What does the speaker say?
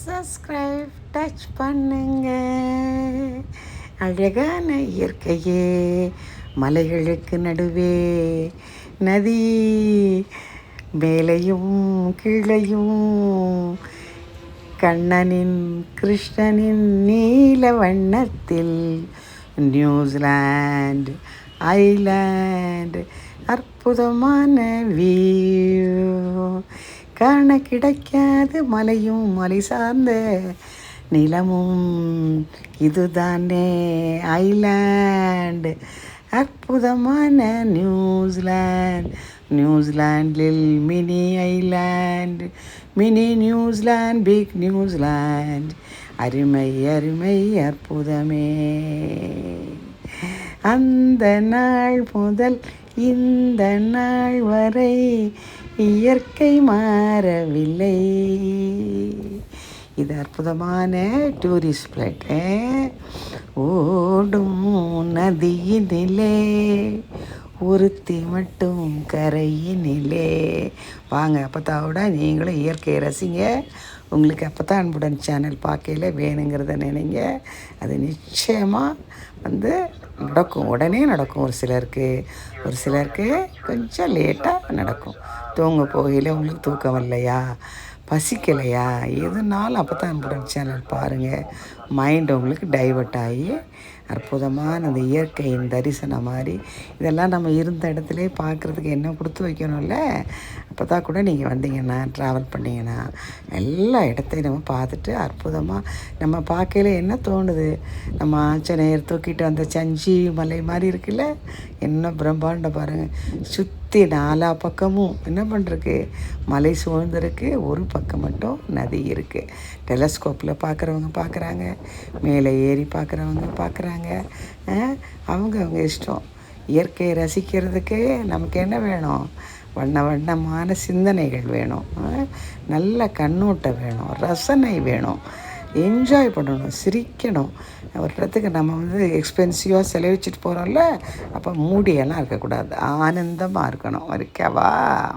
Subscribe touch பண்ணுங்க. அழகான இயற்கையே மலைகளுக்கு நடுவே நதி மேலையும் கீழையும் கண்ணனின் கிருஷ்ணனின் நீல வண்ணத்தில் நியூசிலாண்டு ஐலாண்டு அற்புதமான வியூ காண கிடைக்காது மலையும் மலை சார்ந்த நிலமும் இதுதானே ஐலாண்டு. அற்புதமான New Zealand நியூசிலாண்டில் mini island mini New Zealand big New Zealand அருமை அருமை அற்புதமே. அந்த நாள் முதல் இந்த நாள் வரை இயற்கை மாறவில்லை. இது அற்புதமான டூரிஸ்ட் பிளேட் ஓடும் நதியினிலே ஒருத்தி மட்டும் கரையினிலே. வாங்க அப்பத்தாவோட நீங்களும் இயற்கையை ரசிங்க. உங்களுக்கு அப்போ தான் அன்புடன் சேனல் பார்க்கையில் வேணுங்கிறத நினைங்க. அது நிச்சயமாக வந்து நடக்கும். உடனே நடக்கும். ஒரு சிலருக்கு ஒரு சிலருக்கு கொஞ்சம் லேட்டாக நடக்கும். தூங்க போகையில் உங்களுக்கு தூக்கம் வரலையா? பசிக்கலையா? எதுனாலும் அப்போ தான் அன்புடன் சேனல் பாருங்கள் மைண்ட் உங்களுக்கு டைவர்ட் ஆகி அற்புதமான அந்த இயற்கையின் தரிசனம் மாதிரி இதெல்லாம் நம்ம இருந்த இடத்துல பார்க்குறதுக்கு என்ன கொடுத்து வைக்கணும்ல? அப்போ தான் கூட நீங்கள் வந்தீங்கன்னா ட்ராவல் பண்ணிங்கன்னா எல்லா இடத்தையும் நம்ம பார்த்துட்டு அற்புதமாக நம்ம பார்க்கையில் என்ன தோணுது? நம்ம ஆஞ்சநேயர் தூக்கிட்டு வந்த சஞ்சி மலை மாதிரி இருக்குல்ல? என்ன பிரம்மாண்டம் பாருங்கள் சுற்றி நாலா பக்கமும் என்ன பண்ணுறக்கு மலை சூழ்ந்திருக்கு ஒரு பக்கம் மட்டும் நதி இருக்குது டெலஸ்கோப்பில் பார்க்குறவங்க பார்க்குறாங்க மேலே ஏறி பார்க்குறவங்க பார்க்குறாங்க அவங்க அவங்க இஷ்டம். இயற்கையை ரசிக்கிறதுக்கு நமக்கு என்ன வேணும்? வண்ண வண்ணமான சிந்தனைகள் வேணும். நல்ல கண்ணோட்டம் வேணும் ரசனை வேணும். என்ஜாய் பண்ணணும் சிரிக்கணும். ஒரு இடத்துக்கு நம்ம வந்து எக்ஸ்பென்சிவாக செலவிச்சிட்டு போகிறோம்ல அப்போ மூடியெல்லாம் இருக்கக்கூடாது. ஆனந்தமாக இருக்கணும். இருக்கவா?